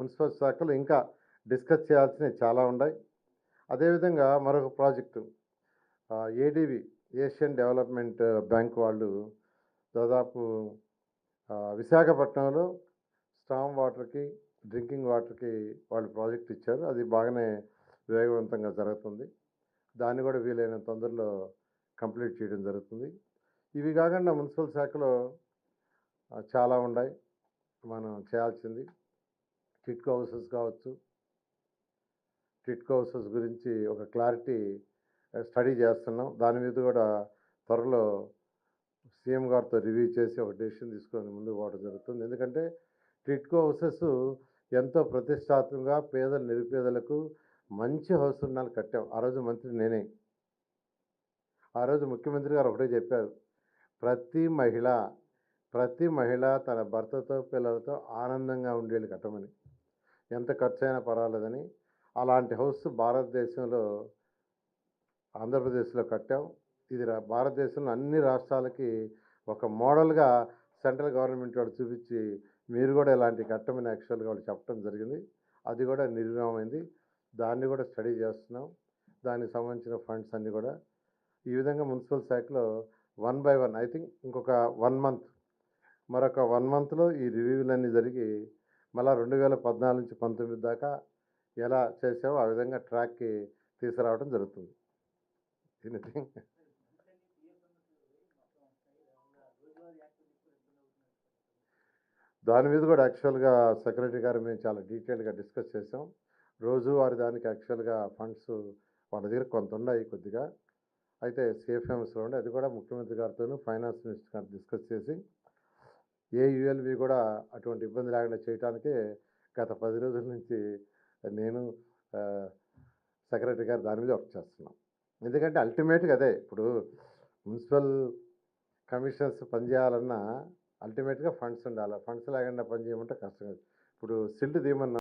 Municipal శాఖలు ఇంకా discuss చేయాల్సినవి చాలా ఉన్నాయి. అదేవిధంగా మరొక ప్రాజెక్టు ఏడివి ఏషియన్ డెవలప్మెంట్ బ్యాంక్ వాళ్ళు దాదాపు విశాఖపట్నంలో స్టామ్ వాటర్కి డ్రింకింగ్ వాటర్కి వాళ్ళు ప్రాజెక్ట్ ఇచ్చారు. అది బాగానే వేగవంతంగా జరుగుతుంది. దాన్ని కూడా వీలైన తొందరలో కంప్లీట్ చేయడం జరుగుతుంది. ఇవి కాకుండా మున్సిపల్ శాఖలో చాలా ఉన్నాయి. మనం చేయాల్సింది. టిట్కో హౌసెస్ కావచ్చు. టిట్కో హౌసెస్ గురించి ఒక క్లారిటీ స్టడీ చేస్తున్నాం. దాని మీద కూడా త్వరలో సీఎం గారితో రివ్యూ చేసి ఒక డెసిషన్ తీసుకొని ముందుకు పోవడం జరుగుతుంది. ఎందుకంటే టిట్కో హౌసెస్ ఎంతో ప్రతిష్టాత్మకంగా పేదల నిరుపేదలకు మంచి హౌస్ ఉండాలి కట్టాం. ఆ రోజు మంత్రి నేనే. ఆ రోజు ముఖ్యమంత్రి గారు ఒకటే చెప్పారు. ప్రతి మహిళ ప్రతి మహిళ తన భర్తతో పిల్లలతో ఆనందంగా ఉండేళ్ళు కట్టమని. ఎంత ఖర్చు అయినా పర్వాలేదని అలాంటి హౌస్ భారతదేశంలో ఆంధ్రప్రదేశ్లో కట్టాం. ఇది రా- భారతదేశంలో అన్ని రాష్ట్రాలకి ఒక మోడల్గా సెంట్రల్ గవర్నమెంట్ వాడు చూపించి మీరు కూడా ఇలాంటి కట్టమని యాక్చువల్గా వాళ్ళు చెప్పడం జరిగింది. అది కూడా నిర్విరామైంది దాన్ని కూడా స్టడీ చేస్తున్నాం. దానికి సంబంధించిన ఫండ్స్ అన్నీ కూడా. ఈ విధంగా మున్సిపల్ శాఖలో one by one I think ఇంకొక వన్ మంత్ మరొక వన్ మంత్లో ఈ రివ్యూలన్నీ జరిగి మళ్ళీ రెండు వేల పద్నాలుగు నుంచి పంతొమ్మిది దాకా ఎలా చేసావో ఆ విధంగా ట్రాక్కి తీసుకురావడం జరుగుతుంది. ఎనీథింగ్. దాని మీద కూడా యాక్చువల్గా సెక్రటరీ గారు మేము చాలా డీటెయిల్గా డిస్కస్ చేసాం. రోజువారి దానికి యాక్చువల్గా ఫండ్స్ వాళ్ళ దగ్గర కొంత ఉన్నాయి కొద్దిగా. అయితే సిఎఫ్ఎంఎస్లో ఉండే అది కూడా ముఖ్యమంత్రి గారితోనూ ఫైనాన్స్ మినిస్టర్ గారు డిస్కస్ చేసి ఏ యుఎల్వి కూడా అటువంటి ఇబ్బంది లేకుండా చేయటానికే గత పది రోజుల నుంచి నేను సెక్రటరీ గారు దాని మీద వర్క్ చేస్తున్నాం. ఎందుకంటే అల్టిమేట్గా అదే ఇప్పుడు మున్సిపల్ కమిషన్స్ పనిచేయాలన్నా అల్టిమేట్గా ఫండ్స్ ఉండాలి. ఫండ్స్ లేకుండా పని చేయమంటే కష్టం ఇప్పుడు సిల్ట్ తీయమన్నా